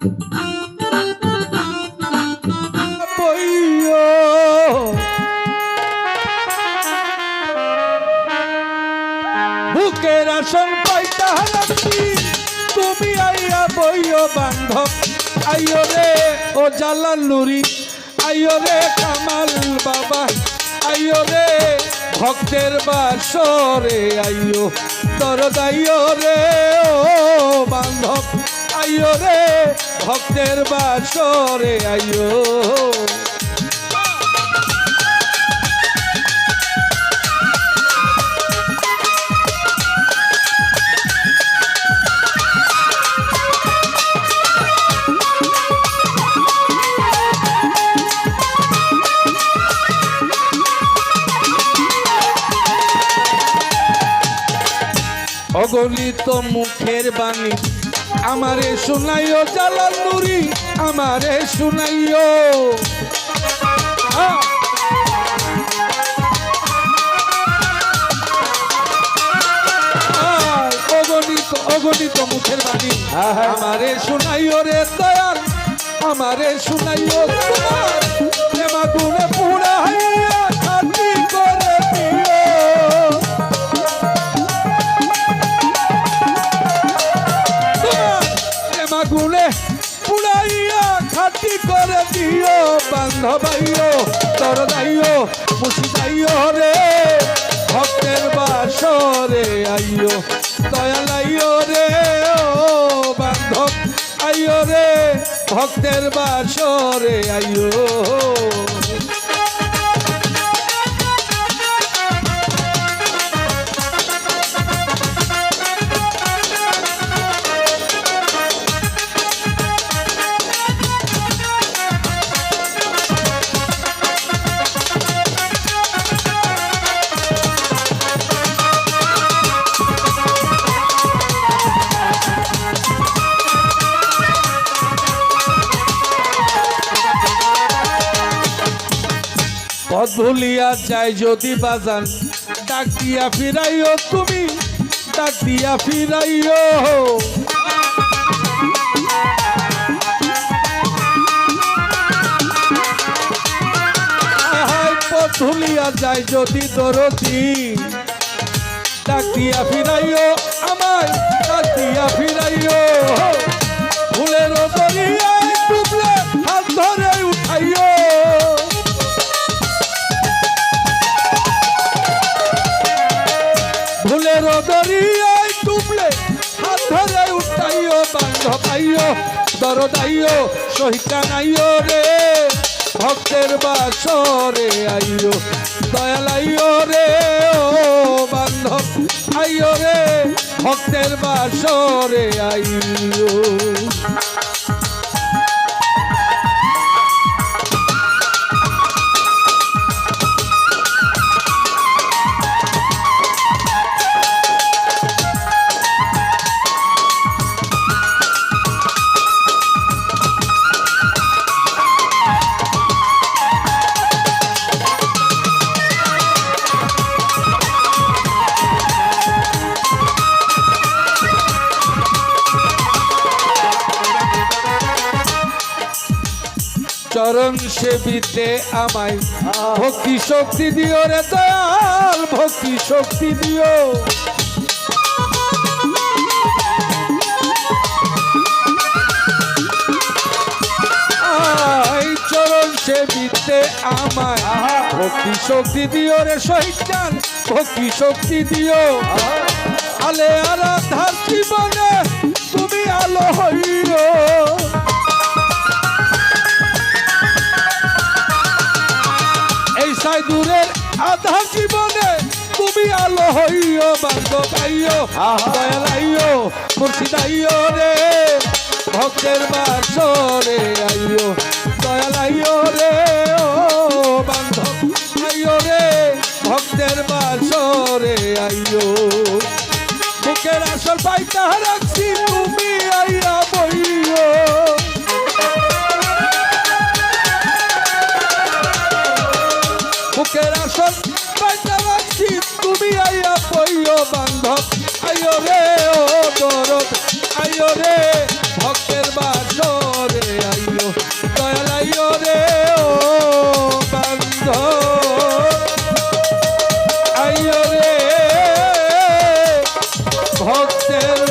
তুমি আইয়া বইও, বান্ধব। আইও রে, ও জালাল নুরি। আইও বাবা। আইও রে, ভক্তের বাসরে আইও। দরদাইও রে, ও বান্ধব। আইও রে ভক্তের বাসরে আইও। অগণিত মুখের বাণী আমারে শুনাইও জালাল নুরি আমারে শুনাইও। অগণিত অগণিত মুখের বাণী। আমারে শুনাইও রে দয়াল আমারে শুনাইও তোমার প্রেমা গুণে পুরা পুড়াইয়া খাটি করে দিও, বান্ধবাইও, তরদাইও মুসিদাইও রে। ভক্তের বাসরে আইও, দয়ালাইও রে, ও বান্ধব, আইও রে। ভক্তের বাসরে আইও। পথ ভুলিয়া যায় যদি বাজান, ডাক দিয়া ফিরাইও তুমি, ডাক দিয়া ফিরাইও। ভুলিয়া যায় যদি দরদি, ডাক দিয়া ফিরাইও দরিয়ায় ডুবলে হাত ধরে উঠাইও, বান্ধ পাইও, দরদাইও, সহিতা নাইও রে। ভক্তের বাসরে আইও, দয়ালাইও রে। ও বান্ধব আইও রে, ভক্তের বাসরে আইও। চরণ সেবিতে আমায়। ভক্তি শক্তি দিও রে দয়াল, ভক্তি শক্তি দিও। চরণ সেবিতে আমায়। ভক্তি শক্তি দিও রে শহীদান ভক্তি শক্তি দিও। আলে আরাধার সাই দূরের আধা জীবনে। তুমি আলো হইও বান্ধ পাইও দয়ালাইও মুর্শিদাইও রে। ভক্তের বাসরে আইও, দয়ালাইও রে। ও বান্ধব আইও রে, ভক্তের বাসরে আইও। বুকের আসল পাইতা রাখছি, তুমি আইয়া বুকের আসন পাইতে রাখছি। তুমি আইয়া পইও বান্ধব। আইও রে, ও দরদ। আইও রে, ভক্তের বাসরে আইও। দয়াল আইও রে, ও বান্ধব। আইও রে, ভক্তের